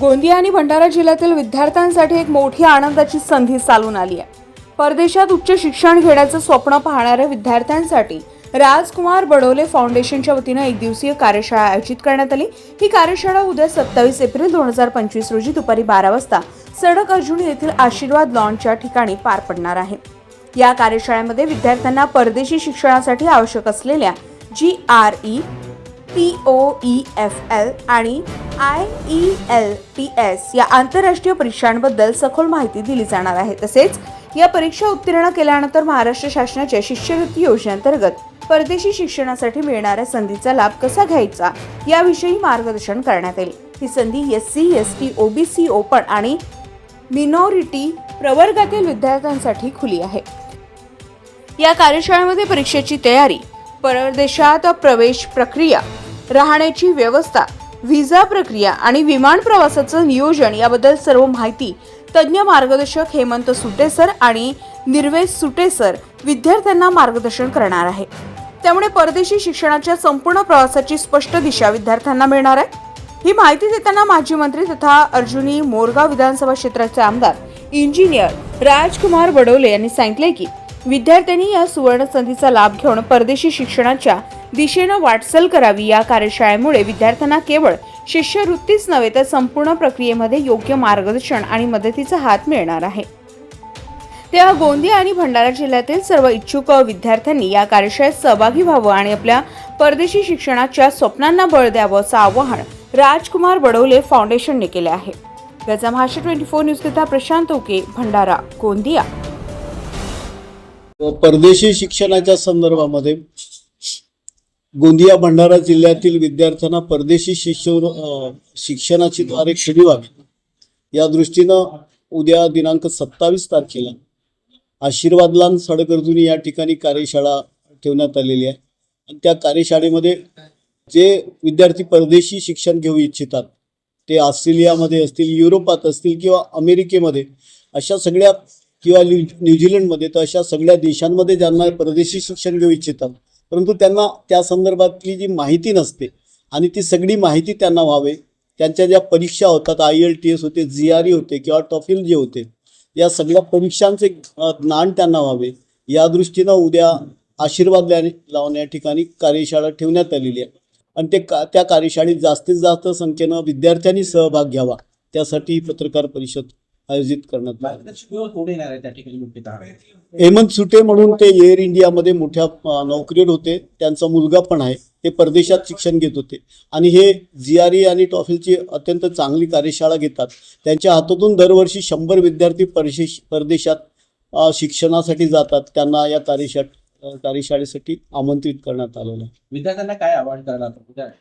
गोंदिया आणि भंडारा जिल्ह्यातील विद्यार्थ्यांसाठी एक मोठी आनंदाची संधी चालून आली आहे. परदेशात उच्च शिक्षण घेण्याचं स्वप्न पाहणाऱ्या विद्यार्थ्यांसाठी राजकुमार बडोले फाउंडेशनच्या वतीनं एक दिवसीय कार्यशाळा आयोजित करण्यात आली. ही कार्यशाळा उद्या सत्तावीस एप्रिल दोन हजार पंचवीस रोजी दुपारी बारा वाजता सडक अर्जुनी येथील आशीर्वाद लॉनच्या ठिकाणी पार पडणार आहे. या कार्यशाळेमध्ये विद्यार्थ्यांना परदेशी शिक्षणासाठी आवश्यक असलेल्या G R E P O E F L आणि I E L T S या आंतरराष्ट्रीय परीक्षांबद्दल सखोल माहिती दिली जाणार आहे. तसेच या परीक्षा उत्तीर्ण केल्यानंतर महाराष्ट्र शासनाच्या शिष्यवृत्ती योजनेअंतर्गत परदेशी शिक्षणासाठी मिळणाऱ्या संधीचा लाभ कसा घ्यायचा याविषयी मार्गदर्शन करण्यात येईल. ही संधी S C S T OBC open आणि मिनॉरिटी प्रवर्गातील विद्यार्थ्यांसाठी खुली आहे. या कार्यशाळेमध्ये परीक्षेची तयारी परदेशात प्रवेश प्रक्रिया राहण्याची व्यवस्था व्हिसा प्रक्रिया आणि विमान प्रवासाचं नियोजन याबद्दल सर्व माहिती तज्ज्ञ मार्गदर्शक हेमंत सुटेसर आणि निर्वेश सुटेसर विद्यार्थ्यांना मार्गदर्शन करणार आहे. त्यामुळे परदेशी शिक्षणाच्या संपूर्ण प्रवासाची स्पष्ट दिशा विद्यार्थ्यांना मिळणार आहे. ही माहिती देताना माजी मंत्री तथा अर्जुनी मोरगाव विधानसभा क्षेत्राचे आमदार इंजिनियर राजकुमार बडोले यांनी सांगितले की विद्यार्थ्यांनी या सुवर्ण संधीचा लाभ घेऊन परदेशी शिक्षणाच्या दिशेनं वाटचाल करावी या कार्यशाळेमुळे विद्यार्थ्यांना केवळ शिष्यवृत्तीच नव्हे तर संपूर्ण प्रक्रियेमध्ये योग्य मार्गदर्शन आणि मदतीचा हात मिळणार आहे. तेव्हा गोंदिया आणि भंडारा जिल्ह्यातील सर्व इच्छुक विद्यार्थ्यांनी या कार्यशाळेत सहभागी व्हावं आणि आपल्या परदेशी शिक्षणाच्या स्वप्नांना बळ द्यावं असं आवाहन राजकुमार बडोले फाउंडेशनने केले आहे. गजा महाराष्ट्र ट्वेंटी फोर न्यूजकरिता प्रशांत ओके भंडारा गोंदिया. परदेशी शिक्षणाच्या संदर्भामध्ये गोंदिया भंडारा जिल्ह्यातील विद्यार्थ्यांना परदेशी शिष्य शिक्षणाची द्वारे खुली व्हावी. या दृष्टीनं उद्या दिनांक सत्तावीस तारखेला आशीर्वादलान सडगर्जुनी या ठिकाणी कार्यशाळा ठेवण्यात आलेली आहे. आणि त्या कार्यशाळेमध्ये जे विद्यार्थी परदेशी शिक्षण घेऊ इच्छितात ते ऑस्ट्रेलियामध्ये असतील युरोपात असतील किंवा अमेरिकेमध्ये अशा सगळ्या किंवा न्यूझीलंडमध्ये तर अशा सगळ्या देशांमध्ये ज्यांना परदेशी शिक्षण घेऊ इच्छितात परंतु त्यांना त्या संदर्भातली जी माहिती नसते आणि ती सगळी माहिती त्यांना व्हावे त्यांच्या ज्या परीक्षा होतात आय एल टी एस होते जी आर ई होते किंवा टॉफिल जे होते या सगळ्या परीक्षांचे ज्ञान त्यांना व्हावे. या दृष्टीनं उद्या आशीर्वाद लावण्या या ठिकाणी कार्यशाळा ठेवण्यात आलेली आहे. आणि ते का त्या कार्यशाळेत जास्तीत जास्त संख्येनं विद्यार्थ्यांनी सहभाग घ्यावा. त्यासाठी पत्रकार परिषद आयोजित करण्यात आली. हेमंत सुटे म्हणून ते एअर इंडियामध्ये मोठ्या नोकरीवर होते. त्यांचा मुलगा पण आहे. ते परदेशात शिक्षण घेत होते. आणि हे जी आर ई आणि टॉफिलची अत्यंत चांगली कार्यशाळा घेतात. त्यांच्या हातातून दरवर्षी शंभर विद्यार्थी परदेशात शिक्षणासाठी जातात. त्यांना या कार्यशा अ, कार्यशाळेसाठी आमंत्रित करण्यात आलेलं आहे. विद्यार्थ्यांना काय आवाहन करणार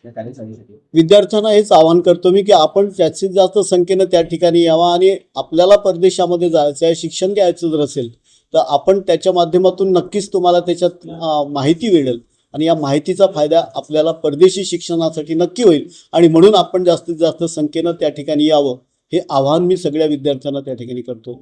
कार्यशाळेसाठी. विद्यार्थ्यांना हेच आवाहन करतो मी की आपण जास्तीत जास्त संख्येनं त्या ठिकाणी यावा आणि आपल्याला परदेशामध्ये जायचं आहे शिक्षण घ्यायचं जर असेल तर आपण त्याच्या माध्यमातून नक्कीच तुम्हाला त्याच्यात माहिती मिळेल. आणि या माहितीचा फायदा आपल्याला परदेशी शिक्षणासाठी नक्की होईल. आणि म्हणून आपण जास्तीत जास्त संख्येनं त्या ठिकाणी यावं हे आवाहन मी सगळ्या विद्यार्थ्यांना त्या ठिकाणी करतो.